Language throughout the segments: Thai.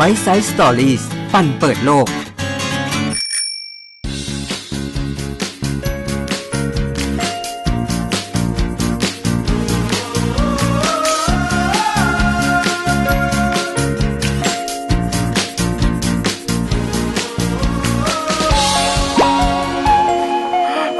b i t e Size Stories ปั่นเปิดโลก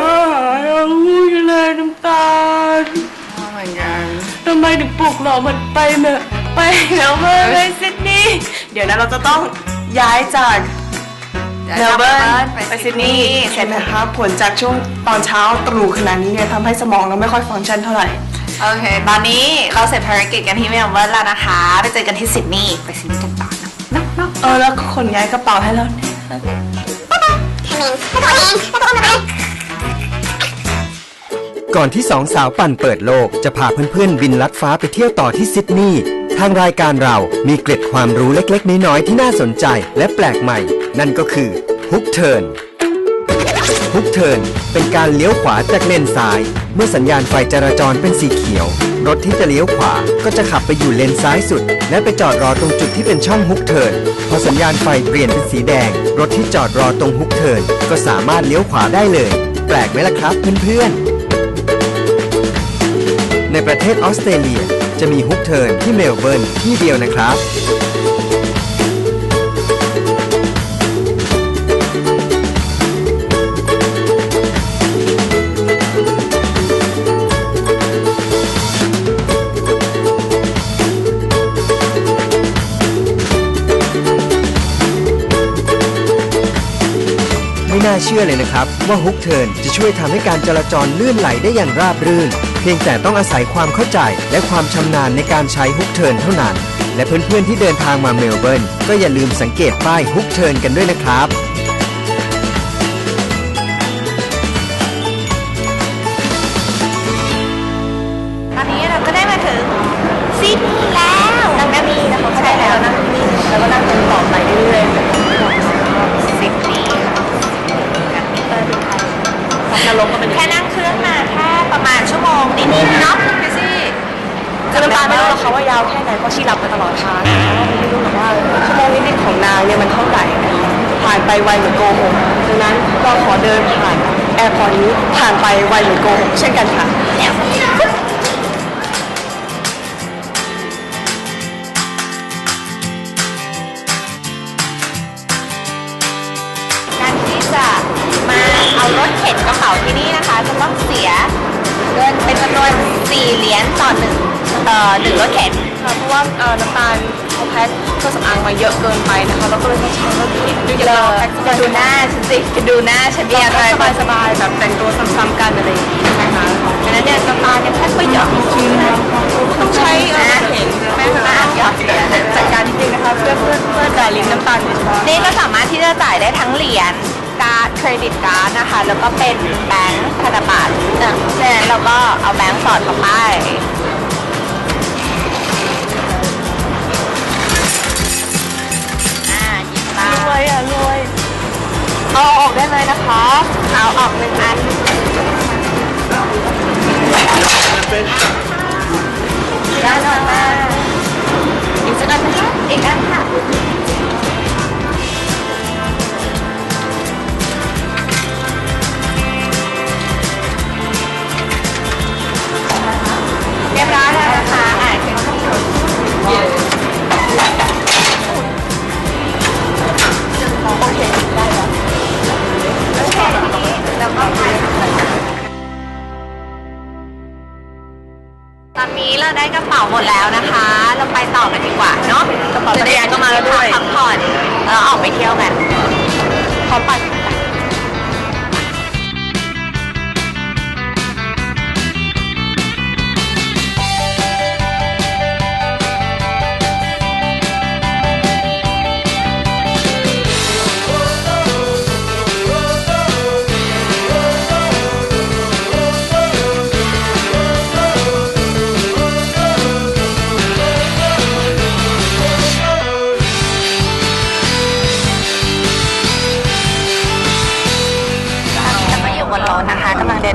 อาหารเอาอยู่เลยน้ำตาลเหมือนกันทำไมถึงปลุกเรามันไปเนอะไปแล้วเมื่อเลยซิดนีย์ เดี๋ยวนะเราจะต้องย้ายจากเมลเบิร์นไปซิดนีย์ใช่ไหมคะผลจากช่วงตอนเช้าตรู่ขนาดนี้เนี่ยทำให้สมองเราไม่ค่อยฟังก์ชันเท่าไหร่ โอเค ตอนนี้เราเสร็จภารกิจกันที่เมลเบิร์นแล้วนะคะ ไปเจอกันที่ซิดนีย์ไปซิดนีย์กันต่อนะนะนะเออแล้วขนย้ายกระเป๋าให้แล้วเนี่ย ก่อนที่สองสาวปั่นเปิดโลก จะพาเพื่อนๆบินลัดฟ้าไปเที่ยวต่อที่ซิดนีย์ทางรายการเรามีเกร็ดความรู้เล็กๆ น้อยๆที่น่าสนใจและแปลกใหม่ นั่นก็คือฮุกเทิร์นฮุกเทิร์นเป็นการเลี้ยวขวาจากเลนซ้าย เมื่อสัญญาณไฟจราจรเป็นสีเขียว รถที่จะเลี้ยวขวาก็จะขับไปอยู่เลนซ้ายสุด และไปจอดรอตรงจุดที่เป็นช่องฮุกเทิร์นพอสัญญาณไฟเปลี่ยนเป็นสีแดง รถที่จอดรอตรงฮุกเทิร์นก็สามารถเลี้ยวขวาได้เลย แปลกไหมล่ะครับเพื่อนๆ ในประเทศออสเตรเลีย จะมีฮุกเทิร์นที่เมลเบิร์นที่เดียวนะครับ ไม่น่าเชื่อเลยนะครับ ว่าฮุกเทิร์นจะช่วยทำให้การจราจรลื่นไหลได้อย่างราบรื่น เพียงแต่ต้องอาศัยความเข้าใจและความชำนาญในการใช้ฮุกเทิร์นเท่านั้น และเพื่อนๆที่เดินทางมาเมลเบิร์นก็อย่าลืมสังเกตป้ายฮุกเทิร์นกันด้วยนะครับาไม่รู้หรอกค่ะว่ายาวแค่ไหนเพราะชีหลับมาตลอดทางไม่รู้หรอกว่าชั่วโมงนิดๆของนางเนี่ยมันเท่าไหร่นะคะผ่านไปไวเหมือนโกหกดังนั้นเราขอเดินผ่านแอร์พอร์ตนี้ผ่านไปไวเหมือนโกหกเช่นกันค่ะการที่จะมาเอารถเข็นกระเป๋าที่นี่นะคะ จะต้องเสียเงินเป็นจำนวน4เหรียญต่อหนึ่ง เอ่อหนึ่งรถเข็นค่ะเพราะว่าเอ่อน้ำตาลเขาแพ็คเครื่องสำอางมาเยอะเกินไปนะคะเราก็เลยต้องใช้รถเข็นดูเลจะรอแพ็คยดูหน้าฉันสิดูหน้าฉันเนี่ยอะไรสบายสบายๆแบบแต่งตัวซ้ำๆกันอะไรอย่างนี้นะคะดังนั้นเนี่ยน้ำตาลเนี่ยแพ็คไปเยอะจริงๆนะต้องใช้เอ่อรถเข็นแม่ค้าจัดการนิดนึงนะคะเพื่อเพื่อเพื่อจ่ายลิ้นน้ำตาลโดยเฉพาะ นี่ก็สามารถที่จะจ่ายได้ทั้งเหรียญการ์ดเครดิตการ์ดนะคะ แล้วก็เป็นแบงค์ธนบัตรเออฉะนั้นเราก็เอาแบงค์สอดเข้าไป วยอะรวย เอาออกได้เลยนะคะ เอาออกหนึ่งอัน นนี้เราได้กระเป๋าหมดแล้วนะคะ เราไปต่อกันดีกว่าเนาะกระเป๋าจักรยานก็มาแล้วด้วยพักผ่อนแล้วออกไปเที่ยวกัน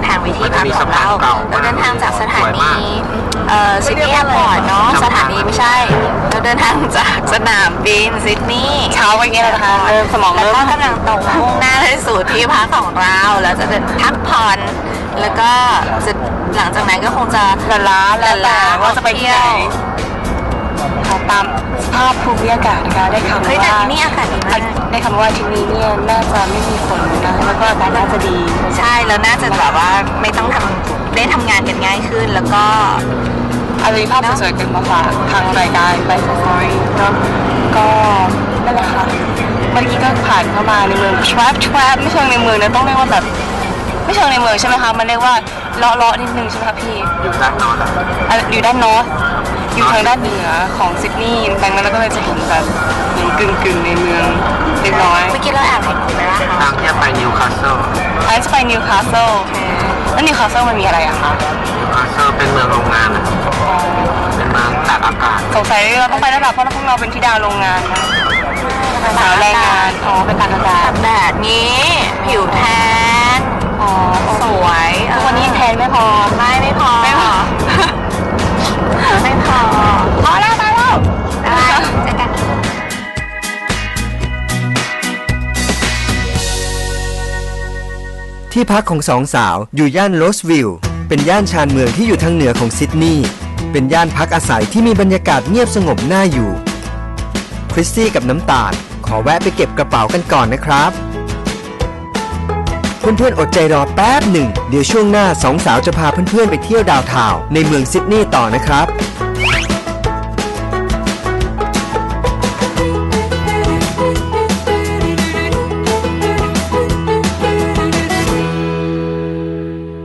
พร้อมปั่นพักของเราเราเดินทางจากสถานีเอ่อซิดนีย์แอร์พอร์ตเนาะสถานีไม่ใช่ เราเดินทางจากสนามบินซิดนีย์เช้าไปอย่างเงี้ยเลยนะคะเริ่มสมองแล้วเริ่มก็กำลังตรงมุ่งหน้าไปสู่ที่พักของเราแล้วจะเดินพักผ่อนแล้วก็จะหลังจากนั้นก็คงจะละล้าละล้าว่าจะไปที่ไหนเที่ยว ค่ะตามสภาพภูมิอากาศนะคะได้ข่าวเฮ้ยแต่ว่าที่นี่อากาศดีมาก ได้คำว่าที่นี่เนี่ยน่าจะไม่มีฝนนะแล้วก็อากาศน่าจะดี ใช่แล้วน่าจะแบบว่าไม่ต้องทำได้ทำงานกันง่ายขึ้นแล้วก็อะไรภาพสวยๆกันมาฝากทางรายการไปสตอรี่เนาะก็นั่นแหละค่ะเมื่อกี้ก็ผ่านเข้ามาในเมือง trap trap ไม่เชิงในเมืองนะต้องเรียกว่าแบบไม่เชิงในเมืองใช่ไหมคะมันเรียกว่าเลาะเลาะๆนิดนึงใช่ไหมคะพี่อยู่ด้านนอนอะอยู่ด้านนอร์ท อยู่ทางด้านเหนือของซิดนีย์ดังนั้นเราก็เลยจะเห็นแบบเหมือนกึ่งกึ่งๆในเมืองเล็กน้อยเมื่อกี้เราแอบเห็นคุณไหมล่ะคะทางที่ไปนิวคาสเซิลอันจะไปนิวคาสเซิลแล้วนิวคาสเซิลมันมีอะไรอะคะนิวคาสเซิลเป็นเมืองโรงงานอะเป็นเมืองตากอากาศสงสัยเราต้องไปแล้วล่ะเพราะพวกเราเป็นที่ดาวโรงงานนะสาวแรงงานอ๋อเป็นตากอากาศแบบนี้ผิวแทนอ๋อสวยเออวันนี้ยังแทนไม่พอไม่ไม่พอไม่พอ ที่พักของสองสาวอยู่ย่านโรสวิลล์เป็นย่านชานเมืองที่อยู่ทางเหนือของซิดนีย์เป็นย่านพักอาศัยที่มีบรรยากาศเงียบสงบน่าอยู่ คริสตี้กับน้ำตาล ขอแวะไปเก็บกระเป๋ากันก่อนนะครับ เพื่อนๆอดใจรอแป๊บหนึ่ง เดี๋ยวช่วงหน้าสองสาวจะพาเพื่อนๆไปเที่ยวดาวทาวในเมืองซิดนีย์ต่อนะครับ